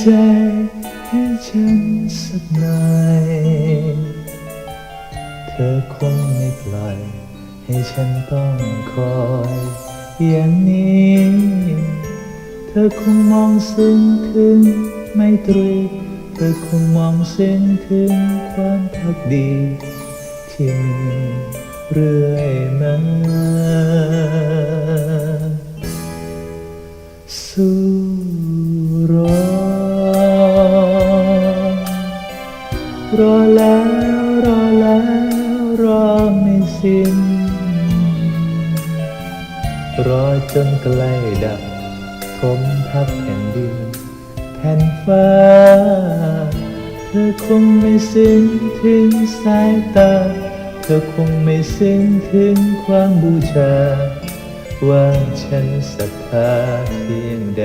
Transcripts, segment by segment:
ใจให้ฉันสักหน่อยเธอคงไม่ปล่อย ให้ฉันต้องคอย อย่างนี้ เธอคงมองซึ้งถึงไม่ตรีเธอคงมองซึ้งถึงความพักดี ที่มีเรื่อยมา รอแล้วรอแล้วรอไม่สิ้น รอจนใกล้ดับทมทับแผ่นดิน แผ่นฟ้า เธอคงไม่ซึ้งถึงสายตา เธอคงไม่ซึ้งถึงความบูชา ว่าฉันศรัทธาเพียงใด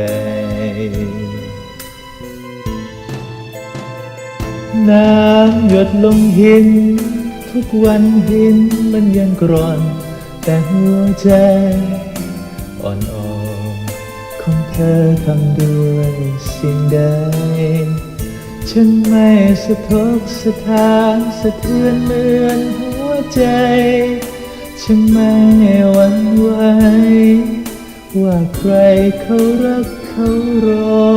น้ำหยดลงหิน ทุกวันหินมันยังกร่อน แต่หัวใจอ่อนๆของเธอทำด้วยสิ่งใด ฉันไม่สะทกสะท้านสะเทือนเหมือนหัวใจ ฉันไม่หวั่นไหวว่าใครเขารักเขารอ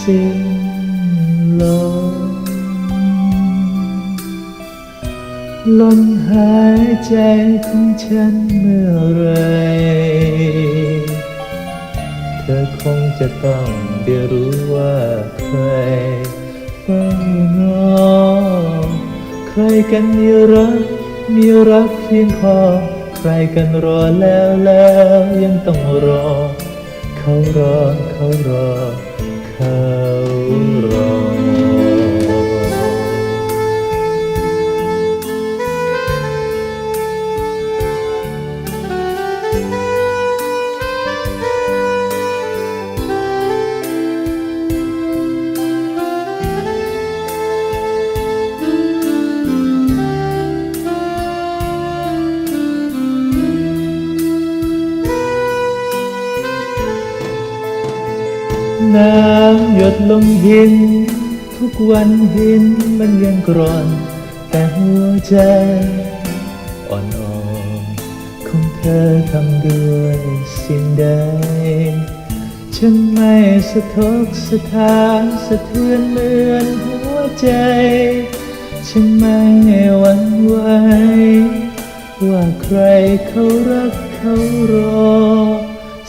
สิ้นลม ลมหายใจของฉันเมื่อไร เธอคงจะต้องได้รู้ว่าใครเฝ้ารอ ใครกันมีรัก มีรักเพียงพอ ใครกันรอแล้วแล้วยังต้องรอ เขารอเขารอ เขารอ น้ำหยดลงหิน ทุกวันหินมันยังกร่อน แต่หัวใจ อ่อนๆของเธอทำด้วยสิ่งใด ฉันไม่สะทกสะท้านสะเทือนเหมือนหัวใจ ฉันไม่หวั่นไหวว่าใครเขารักเขารอ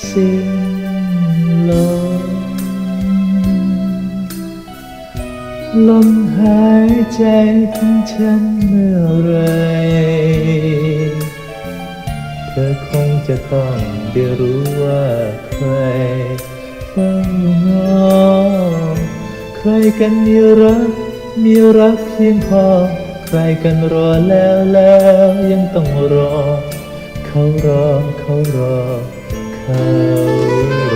สิ้น ลมหายใจของฉันเมื่อไร เธอคงจะต้องได้รู้ว่าใครเฝ้ารอใครกันมีรัก มีรักเพียงพอ ใครกันรอแล้วแล้วยังต้องรอ เขารอเขารอเขา